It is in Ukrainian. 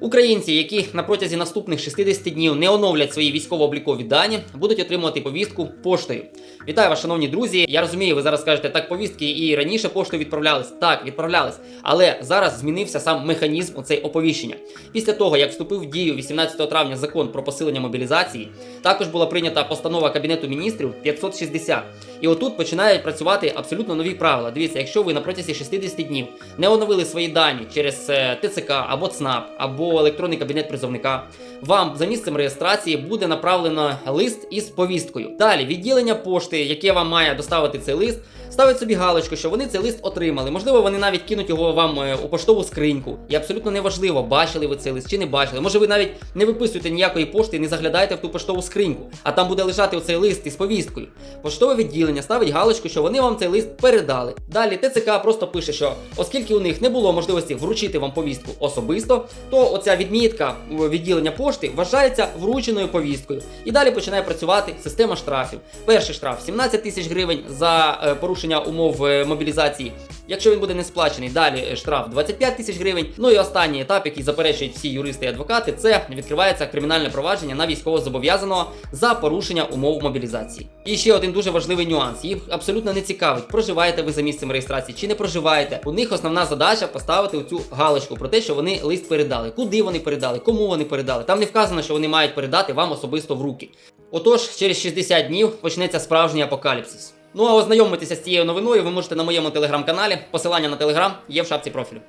Українці, які на протязі наступних 60 днів не оновлять свої військово-облікові дані, будуть отримувати повістку поштою. Вітаю вас, шановні друзі. Я розумію, ви зараз кажете, так повістки і раніше поштою відправлялись. Так, відправлялись. Але зараз змінився сам механізм оцей оповіщення. Після того, як вступив в дію 18 травня закон про посилення мобілізації, також була прийнята постанова Кабінету міністрів 560. І отут починають працювати абсолютно нові правила. Дивіться, якщо ви на протязі 60 днів не оновили свої дані через е, ТЦК або ЦНАП, або електронний кабінет призовника, вам за місцем реєстрації буде направлено лист із повісткою. Далі відділення пошти, яке вам має доставити цей лист, ставить собі галочку, що вони цей лист отримали. Можливо, вони навіть кинуть його вам е, у поштову скриньку. І абсолютно неважливо, бачили ви цей лист чи не бачили. Може, ви навіть не виписуєте ніякої пошти не заглядаєте в ту поштову скриньку, а там буде лежати оцей лист із повісткою. Поштове відділення ставить галочку, що вони вам цей лист передали. Далі ТЦК просто пише, що оскільки у них не було можливості вручити вам повістку особисто, то оця відмітка відділення пошти вважається врученою повісткою. І далі починає працювати система штрафів. Перший штраф 17 тисяч гривень за е, порушення умов е, мобілізації. Якщо він буде не сплачений, далі е, штраф 25 тисяч гривень. Ну і останній етап, який заперечують всі юристи і адвокати, це відкривається кримінальне провадження на військовозобов'язаного за порушення умов мобілізації. І ще один дуже важливий нюанс: їх абсолютно не цікавить, проживаєте ви за місцем реєстрації чи не проживаєте. У них основна задача поставити оцю галочку про те, що вони лист передали, куди вони передали, кому вони передали. Там не вказано, що вони мають передати вам особисто в руки. Отож, через 60 днів почнеться справжній апокаліпсис. Ну а ознайомитися з цією новиною ви можете на моєму телеграм-каналі. Посилання на телеграм є в шапці профілю.